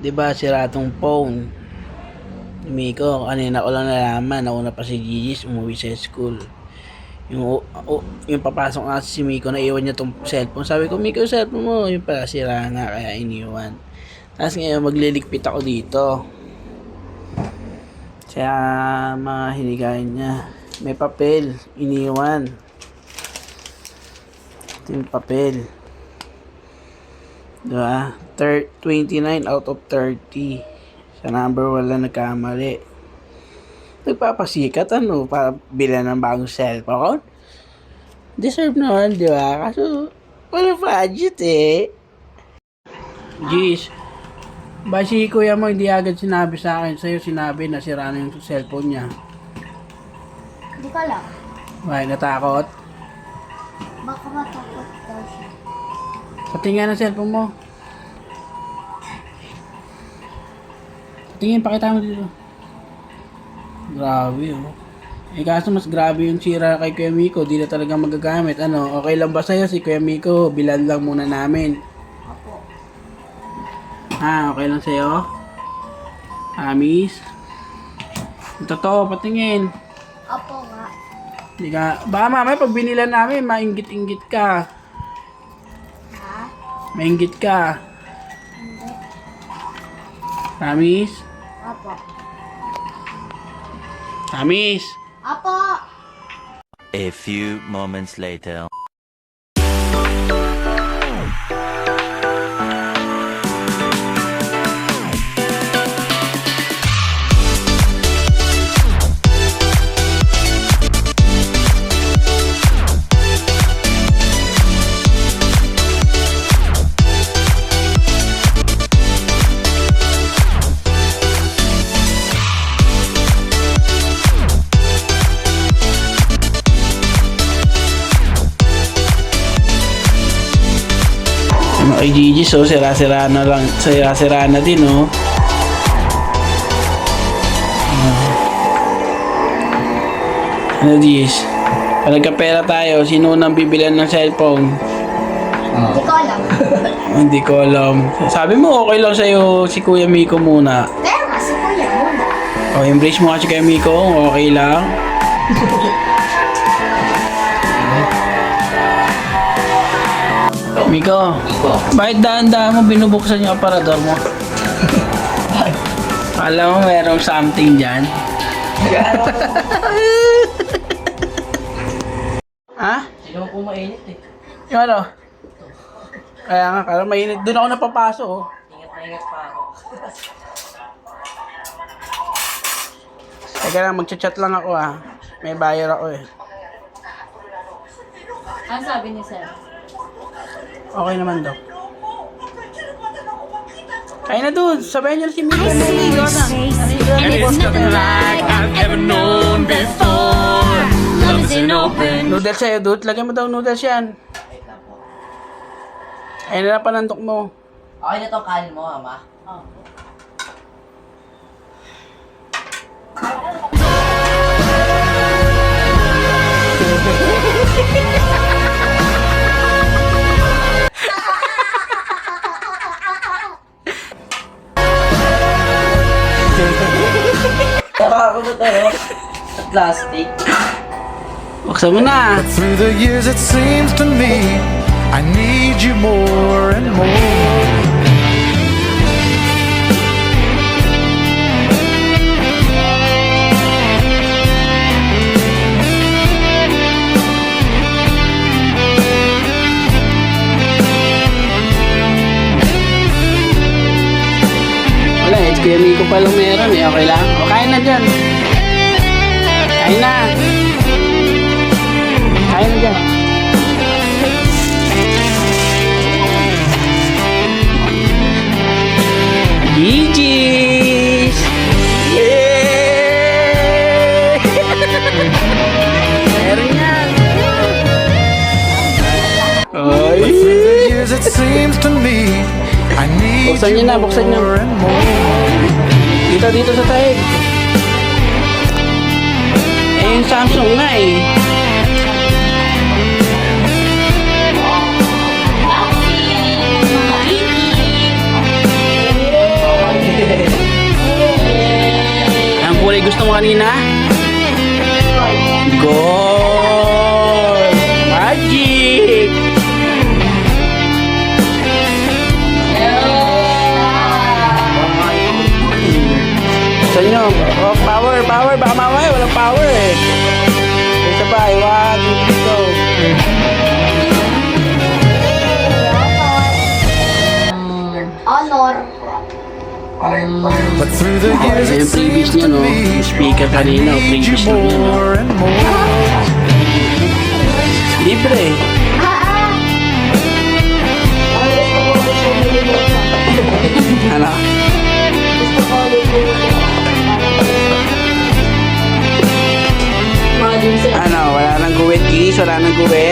'Di ba sira tong phone. Ni Miko, kanina ko lang nalaman, nauna pa si Gigi umuwi sa school. Yung, o, yung papasok nga si Miko, naiwan niya tong cellphone. Sabi ko, Miko, cellphone mo. Yung pala, sira nga, kaya iniwan. Tapos ngayon, magliligpit ako dito. Kaya, mga hinigayin niya. May papel, iniwan. Ito yung papel. Diba? Thir- 29 out of 30. Sa number wala nagkamali. Nagpapasikat ano, para bilan ng bagong cellphone. Deserve naman, di ba? Kaso, wala budget eh. Jeez. Ba si kuya mo hindi agad sinabi sa akin, sa'yo sinabi na sira na yung cellphone niya. Hindi ko alam. Why, natakot? Baka matakot daw siya. Patingin ng cellphone mo. Tingin, pakita mo dito. Grabe, oh. Eh, kaso mas grabe yung sira kay Kuya Miko. Di na talaga magagamit. Ano, okay lang ba sa'yo si Kuya Miko? Bilan lang muna namin. Opo. Ha, okay lang sa'yo? Amis? Totoo, patingin. Opo nga. Hindi ka, baka mamaya pag binilan namin, maingit-ingit ka. Maingit ka. Hindi. Amis? Opo. Amis? Opo! A few moments later. Ano kay Gigi, so sira-sira na lang, sira-sira na din, oh. Ah. Ano, Gis? Pag nagkapera tayo, sino nang bibilan ng cellphone? Hindi ko alam. Hindi ko alam. Sabi mo, okay lang sa'yo si Kuya Miko muna. Nga, si Kuya muna. O, embrace mo kasi Kuya Miko, okay lang. Miko, bakit daan-daan mo binubuksan yung aparador mo? Alam mo, merong something dyan. ha? Sino po mainit eh. Yung ano? Kaya nga, kala mainit. Doon ako napapaso, oh. Ingat na ingat pa ako. Teka lang, magchat-chat lang ako, ah. May buyer ako, eh. Ano sabi ni Sir? Okay naman daw. Kaya na doon, sabayan niyo si Miko. Naligo na. Naligo na. like I've ever known before. Love is an open Noodles sa'yo, dude. Lagyan mo daw noodles yan. Ayun na lang panandok mo. Okay na tong kanin mo, ama. Nakakagulat ano? Sa plastic. Buksan mo na. Through the years, it seems to me I need you more Kuya Miko pa lang meron eh. Okay lang. O, kain na dyan. Kain na. Buksan nyo na, buksan nyo. Dito, dito sa sahig. Eh, yung Samsung na eh. Ang kulay gusto mo kanina? Gold. Baka mamaya walang power eh. Isa pa, eh, one, two, three, go. Honor. But through the years Ayun it yung previous seems niya, to no? me Yung speaker I kanina, o need you previous niya. no? more and more. Libre Ano, wala nang